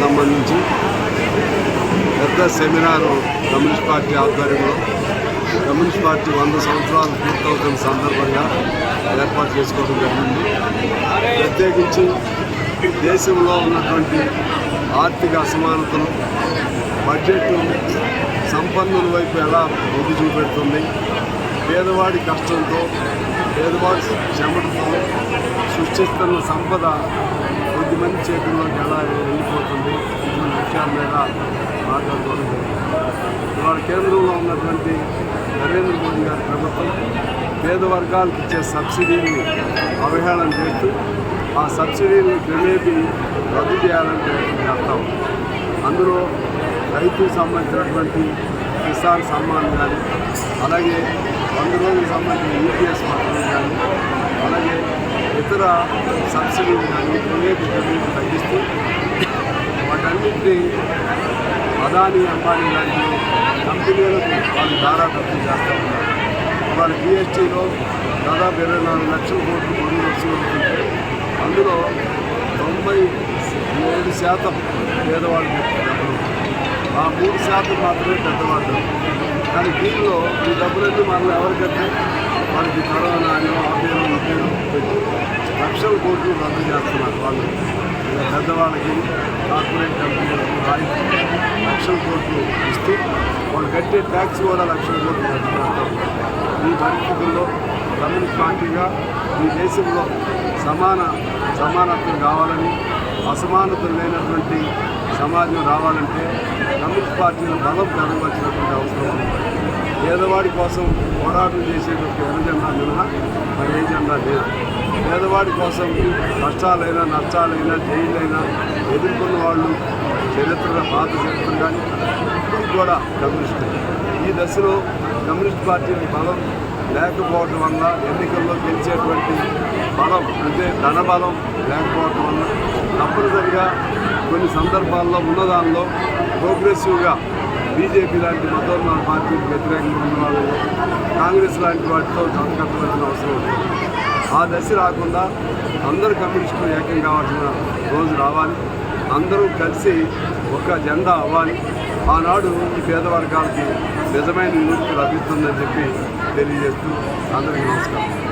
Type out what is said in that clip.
సంబంధించి పెద్ద seminar communist party ఆధ్వర్యంలో. కమ్యూనిస్ట్ పార్టీ వంద సంవత్సరాలు పూర్తవుతున్న సందర్భంగా ఏర్పాటు చేసుకోవడం జరిగింది. ప్రత్యేకించి దేశంలో ఉన్నటువంటి ఆర్థిక అసమానతలు బడ్జెట్ సంపన్నుల వైపు ఎలా మొగ్గు చూపెడుతుంది పేదవాడి కష్టంతో పేదవాడి శ్రమతో సృష్టిస్తున్న సంపద కొద్దిమంది చేతుల్లోకి ఎలా ఇటువంటి మీద మాట్లాడుకోవడం ఇవాళ కేంద్రంలో ఉన్నటువంటి నరేంద్ర మోదీ గారి ప్రభుత్వం పేద వర్గాలకు ఇచ్చే సబ్సిడీని అవహేళన చేస్తూ ఆ సబ్సిడీని క్రమేపీ రద్దు చేయాలంటే అర్థం. అందులో రైతుకు సంబంధించినటువంటి కిసాన్ సమ్మాన్ కానీ అలాగే వంద రోజులకు సంబంధించిన యూపీఎస్ పథకం కానీ అలాగే ఇతర సబ్సిడీలు కానీ క్రమేపీ క్రమేపీ తగ్గిస్తూ వాటన్నింటినీ అదాని అంబానీ లాంటి కంపెనీలకు వాళ్ళు దారా తప్పు చేస్తూ ఉన్నారు. వాళ్ళ జిఎస్టీలో దాదాపు ఇరవై నాలుగు లక్షల కోట్లు పొంది వస్తుంటే అందులో తొంభై ఏడు శాతం పేదవాళ్ళు డబ్బులు ఆ మూడు శాతం మాత్రమే పెద్దవాళ్ళు. కానీ దీనిలో ఈ డబ్బులన్నీ మనం ఎవరికంటే వాళ్ళకి కరోనా అని ఆపేరు ఉపయోగం పెట్టి లక్షల కోట్లు రద్దు చేస్తున్నారు వాళ్ళు. పెద్దవాళ్ళకి కార్పొరేట్ కంపెనీలకు రాయితీ లక్షల కోట్లు ఇస్తూ వాళ్ళు కట్టే ట్యాక్స్ కూడా లక్షల కోట్లు రద్దు ఈ పరిస్థితుల్లో కమ్యూనిస్ట్ పార్టీగా ఈ దేశంలో సమాన సమానత్వం కావాలని అసమానతలు లేనటువంటి సమాజం రావాలంటే కమ్యూనిస్ట్ పార్టీల బలం పెరగవలసినటువంటి అవసరం ఉంది. పేదవాడి కోసం పోరాటం చేసేటువంటి ఎర్రజెండా మినహా మరి ఏ జెండా లేదు. పేదవాడి కోసం కష్టాలైనా నష్టాలైనా జైలైనా ఎదుర్కొన్న వాళ్ళు చరిత్ర బాధ చరిత్ర కానీ ఇప్పుడు కూడా కమ్యూనిస్ట్. ఈ దశలో కమ్యూనిస్ట్ పార్టీకి బలం లేకపోవటం వల్ల ఎన్నికల్లో గెలిచేటువంటి బలం అంటే ధనబలం లేకపోవటం వల్ల తప్పనిసరిగా కొన్ని సందర్భాల్లో ఉన్నదానిలో ప్రోగ్రెసివ్గా బీజేపీ లాంటి మతోన్మాద పార్టీకి వ్యతిరేకంగా ఉన్న వాళ్ళు కాంగ్రెస్ లాంటి వాటితో జతకట్టవలసిన అవసరం ఉంది. ఆ దశ రాకుండా అందరూ కమ్యూనిస్టులు ఏకం కావాల్సిన రోజు రావాలి. అందరూ కలిసి ఒక జెండా అవ్వాలి. ఆనాడు ఈ పేద వర్గాలకి నిజమైన విముక్తి లభిస్తుందని చెప్పి తెలియజేస్తూ అందరికీ నమస్కారం.